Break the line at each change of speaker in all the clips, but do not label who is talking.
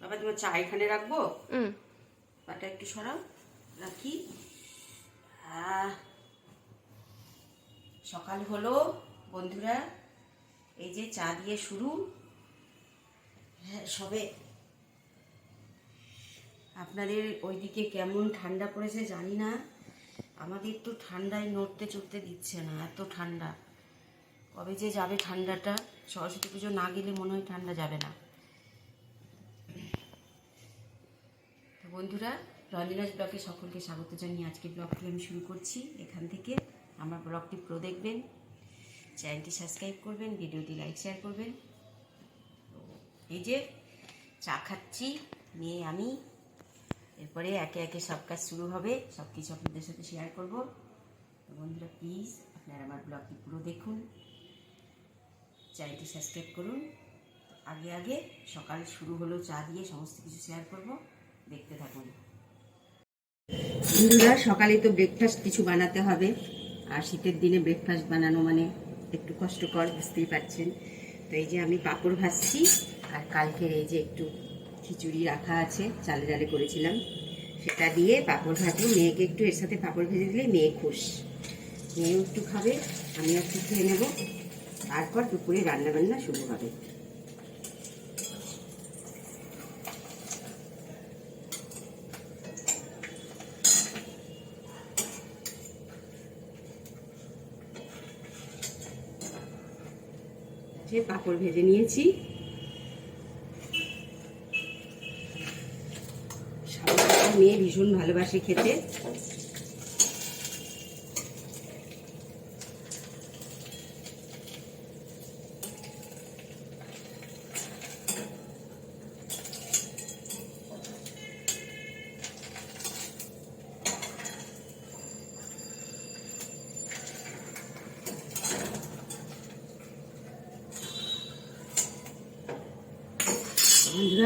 বাবা তোমার চা এখানে রাখব?
হুম।
পাটা একটু সরাও রাখি। সকাল হলো বন্ধুরা। এই যে চা দিয়ে শুরু। হ্যাঁ সবে আপনাদের ওইদিকে কেমন ঠান্ডা পড়েছে জানি না। আমাদের তো ঠান্ডায় নড়তে চড়তে দিচ্ছে না এত ঠান্ডা। কবে যে যাবে ঠান্ডাটা সরস্বতী পুজো না গেলে মনে হয় ঠান্ডা যাবে না। বন্ধুরা রঞ্জনাজ ব্লগে সকলকে স্বাগত জানিয়ে আজকে ব্লগটি আমি শুরু করছি। এখান থেকে আমার ব্লগটি প্রো দেখবেন, চ্যানেলটি সাবস্ক্রাইব করবেন, ভিডিওটি লাইক, শেয়ার করবেন। এই যে চা খাচ্ছি, নিয়ে আমি, এরপরে একে একে সব কাজ শুরু হবে সব কিছু আপনাদের সাথে শেয়ার করব। তো বন্ধুরা প্লিজ আপনারা আমার ব্লগটি পুরো দেখুন, চ্যানেলটি সাবস্ক্রাইব করুন। আগে আগে সকাল শুরু হলো চা দিয়ে, সমস্ত কিছু শেয়ার করব। দেখতে থাকুন। বন্ধুরা, সকালে তো ব্রেকফাস্ট কিছু বানাতে হবে, আর শীতের দিনে ব্রেকফাস্ট বানানো মানে একটু কষ্টকর, বুঝতেই পারছেন। তো এই যে আমি পাঁপড় ভাজছি, আর কালকের এই যে একটু খিচুড়ি রাখা আছে, চালে ডালে করেছিলাম, সেটা দিয়ে পাঁপড় ভাজবো মেয়েকে একটু এর সাথে পাঁপড় ভেজে দিলে মেয়ে খুশ। মেয়েও একটু খাবে, আমিও একটু খেয়ে নেব। তারপর দুপুরে রান্নাবান্না শুরু হবে। যে পাঁপড় ভেজে নিয়েছি। মেয়ে ভীষণ ভালোবাসে খেতে।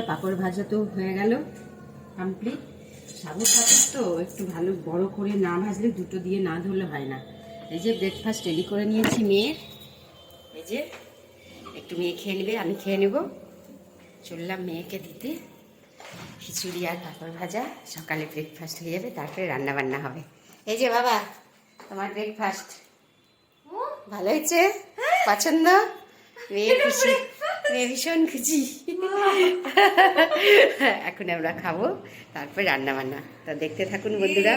বন্ধুরা পাঁপড় ভাজা তো হয়ে গেল কমপ্লিট সাবু পাপড় তো একটু ভালো বড় করে না ভাজলে দুটো দিয়ে না ধরলে হয় না। এই যে ব্রেকফাস্ট রেডি করে নিয়েছি মেয়ের এই যে একটু মেয়ে খেয়ে নেবে আমি খেয়ে নেব। চললাম মেয়েকে দিতে। খিচুড়ি আর পাঁপড় ভাজা। সকালে ব্রেকফাস্ট হয়ে যাবে তারপরে রান্না বান্না হবে। এই যে বাবা তোমার ব্রেকফাস্ট ভালো হয়েছে? পছন্দ? মেয়ে খুশি? ভীষণ খুশি এখন আমরা খাব, তারপর রান্না বান্না তা দেখতে থাকুন বন্ধুরা।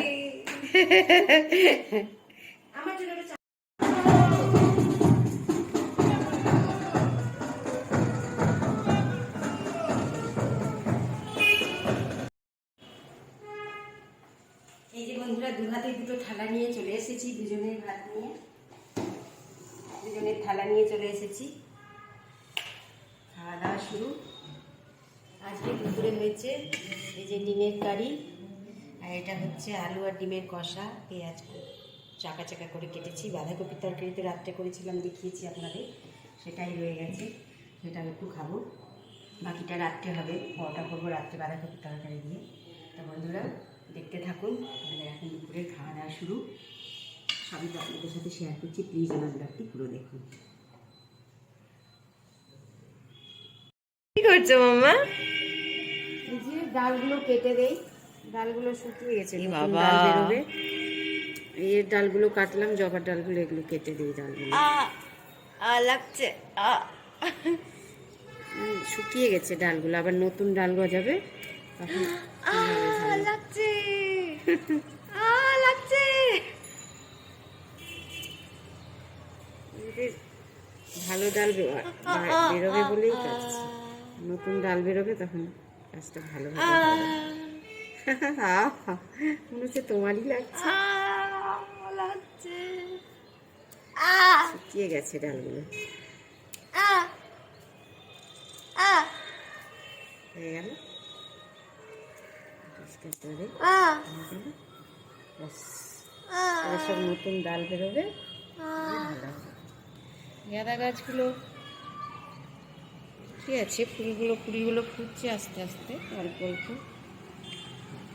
এই যে বন্ধুরা দু দুটো থালা নিয়ে চলে এসেছি, দুজনের ভাত নিয়ে। দুজনের থালা নিয়ে চলে এসেছি। শুরু। আজকে দুপুরে হয়েছে এই যে ডিমের কারি, আর এটা হচ্ছে আলু আর ডিমের কষা, পেঁয়াজ চাকা চাকা করে কেটেছি। বাঁধাকপির তরকারি তো রাত্রে করেছিলাম, দেখিয়েছি আপনাদের, সেটাই রয়ে গেছে, সেটা আমি একটু খাব। বাকিটা রাত্রে হবে, পরোটা করব রাত্রে বাঁধাকপির তরকারি দিয়ে। তো বন্ধুরা, দেখতে থাকুন আমাদের এখন দুপুরের খাওয়া দাওয়া শুরু। সবই তো আপনাদের সাথে শেয়ার করছি প্লিজ আমার ব্লগটি পুরো দেখুন।
করছ মামা?
এই যে ডালগুলো কেটে দেই। ডালগুলো শুকিয়ে গেছে
বাবা।
এই ডালগুলো কাটলাম জবার ডালগুলো এগুলো কেটে দিই ডালগুলো।
লাগছে। আ।
শুকিয়ে গেছে ডালগুলো আবার নতুন ডাল গজাবে। তখন
আ লাগছে। লাগছে।
ভালো ডাল বেরোবে বলেই কাটছি নতুন ডাল বেরোবে তখন কাজটা ভালো হবে। মনে হচ্ছে তোমারই লাগছে।
আ
শুকিয়ে গেছে ডালগুলো।
আ আ
হয়ে গেল। পরিষ্কার করে সব নতুন ডাল বেরোবে। ভালো গাঁদা গাছগুলো ঠিক আছে ফুলগুলো ফুলগুলো ফুটছে আস্তে আস্তে অল্প অল্প।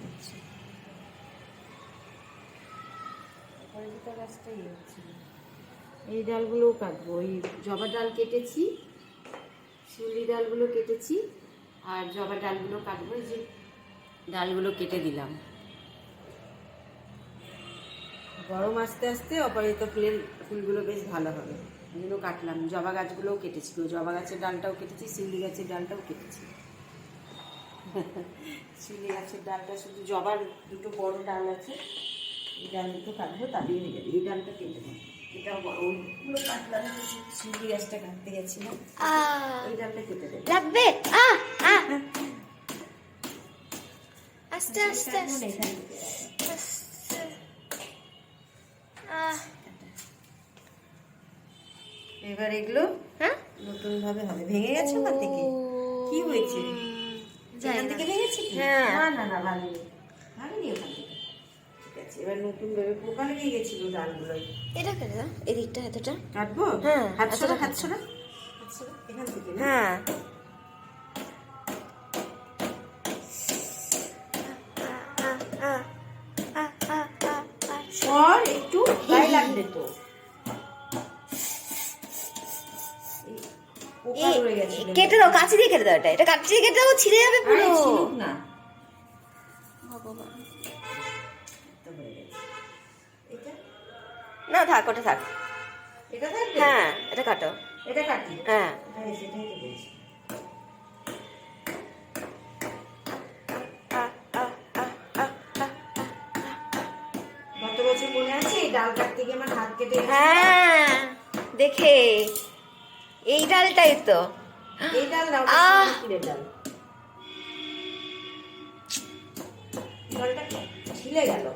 আচ্ছা। অপরাজিতা গাছটা ইয়ে হচ্ছিল এই ডালগুলোও কাটবো ওই জবা ডাল কেটেছি শিউলি ডালগুলো কেটেছি আর জবা ডালগুলো কাটবো এই যে ডালগুলো কেটে দিলাম। গরম আস্তে আস্তে অপরাজিত ফুলের ফুলগুলো বেশ ভালো হবে। জন্য কাটলাম জবা গাছগুলোও কেটেছি জবা গাছের ডালটাও কেটেছি শিউলি গাছের ডালটাও কেটেছি। শিউলি গাছের ডালটা শুধু জবার দুটো বড় ডাল আছে এই ডাল দুটো কাটবো তাতেই হয়ে যাবে এই ডালটা কেটে দেবো এটাও বড় ওইগুলো কাটলাম শিউলি গাছটা কাটতে গেছিলাম এই ডালটা কেটে দেবো।
লাগবে? আস্তে আস্তে আস্তে। আস্তে। আ
এবার এগুলো
হ্যাঁ?
নতুন ভাবে হবে। ভেঙে গেছে ওখান থেকে? কি হয়েছে? এখান থেকে ভেঙেছে কি?
হ্যাঁ।
না না না ভাঙেনি। ভাঙেনি ওখান থেকে। এবার নতুন ভাবে পোকা লেগে গেছিল ডালগুলো।
এটা কেটে দাও এদিকটা এতটা?
কাটবো?
হ্যাঁ,
হাত ছড়া হাত ছড়া, এখান থেকে
হ্যাঁ।
একটু গায়ে লাগবে তো।
কেটে দাও কাঁচি দিয়ে কেটে দাও এটা এটা কাঁচি দিয়ে কেটে দাও ছিঁড়ে যাবে পুরো।
না।
ভগবান।
তো গেছে। এটা?
না থাক ওটা থাক।
এটা
হ্যাঁ এটা কাটো।
এটা কাটি
হ্যাঁ।
গত বছর মনে আছে ডাল কাটতে গিয়ে আমার হাত কেটে
হ্যাঁ দেখে। এই ডালটাই তো।
এই ডাল না ডাল। ছিলে গেল।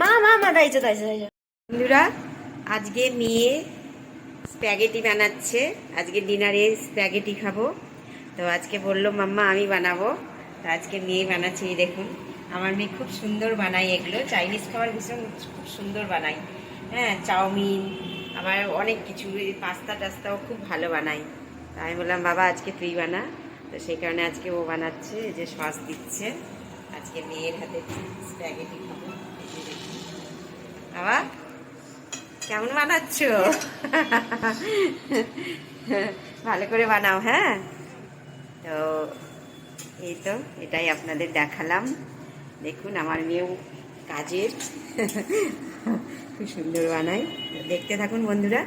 মা মা মা দাইছো দাইছো দাইছো
বন্ধুরা আজকে মেয়ে স্প্যাগেটি বানাচ্ছে। আজকে ডিনারে স্প্যাগেটি খাব। তো আজকে বলল মাম্মা আমি বানাবো। তো আজকে মেয়ে বানাচ্ছে এই দেখুন। আমার মেয়ে খুব সুন্দর বানায় এগুলো। চাইনিজ খাবার ভীষণ খুব সুন্দর বানায়। হ্যাঁ চাউমিন আবার অনেক কিছু পাস্তা টাস্তাও খুব ভালো বানায় তা আমি বললাম, বাবা, আজকে তুই বানা। তো সেই কারণে আজকে ও বানাচ্ছে যে সস দিচ্ছে। আজকে মেয়ের হাতে স্প্যাগেটি খাব। বাবা, কেমন বানাচ্ছ? ভালো করে বানাও হ্যাঁ? তো এই তো, এটাই আপনাদের দেখালাম। দেখুন, আমার মেয়েও কাজের। খুব সুন্দর বানাই। দেখতে থাকুন বন্ধুরা,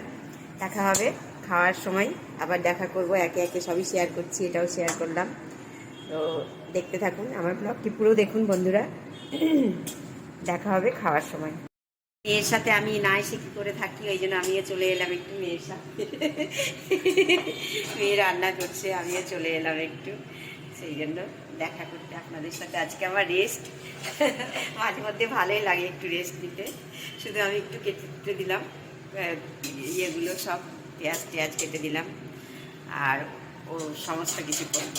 দেখা হবে খাওয়ার সময়। আবার দেখা করব, একে একে সবই শেয়ার করছি, এটাও শেয়ার করলাম। তো দেখতে থাকুন আমার ব্লগটি পুরো দেখুন বন্ধুরা। দেখা হবে খাওয়ার সময়। মেয়ের সাথে আমি না এসে কি করে থাকি, ওই জন্য আমিও চলে এলাম একটু মেয়ের সাথে। মেয়ে রান্না করছে, আমিও চলে এলাম একটু, সেই জন্য। দেখা করতে আপনাদের সাথে। আজকে আমার রেস্ট মাঝে মধ্যে ভালোই লাগে একটু রেস্ট নিতে। শুধু আমি একটু কেটে দিলাম। ইয়েগুলো সব পেঁয়াজ টেয়াজ কেটে দিলাম। আর ও সমস্ত কিছু করব।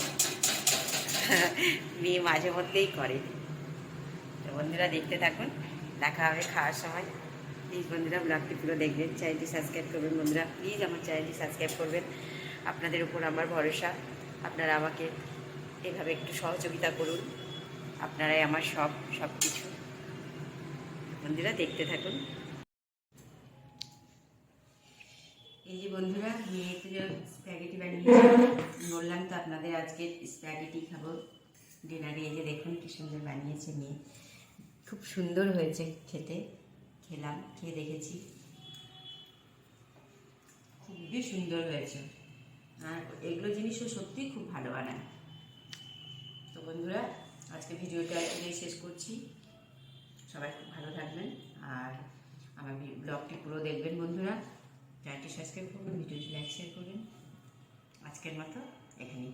মেয়ে মাঝে মধ্যেই করে। তো বন্ধুরা দেখতে থাকুন। দেখা হবে খাওয়ার সময়। প্লিজ বন্ধুরা ব্লগটি পুরো দেখবেন। চ্যানেলটি সাবস্ক্রাইব করবেন। বন্ধুরা প্লিজ আমার চ্যানেলটি সাবস্ক্রাইব করবেন। আপনাদের উপর আমার ভরসা। আপনারা আমাকে এভাবে একটু সহযোগিতা করুন। আপনারাই আমার সব সব কিছু। বন্ধুরা, দেখতে থাকুন। এই যে বন্ধুরা মেয়েতে যে স্প্যাগেটি বানিয়েছি। বললাম তো আপনাদের আজকে স্প্যাগেটি খাব। ডিনারে এই যে দেখুন কি সুন্দর বানিয়েছে মেয়ে। খুব সুন্দর হয়েছে খেতে। খেলাম, খেয়ে দেখেছি। খুবই সুন্দর হয়েছে। আর এগুলো জিনিসও সত্যিই খুব ভালো বানায়। বন্ধুরা, আজকে ভিডিওটা এখানেই শেষ করছি। সবাই খুব ভালো থাকবেন আর আমার ব্লগটি পুরো দেখবেন বন্ধুরা। চ্যানেলটি সাবস্ক্রাইব করবেন, ভিডিওটি লাইক শেয়ার করবেন। আজকের মতো এখানেই।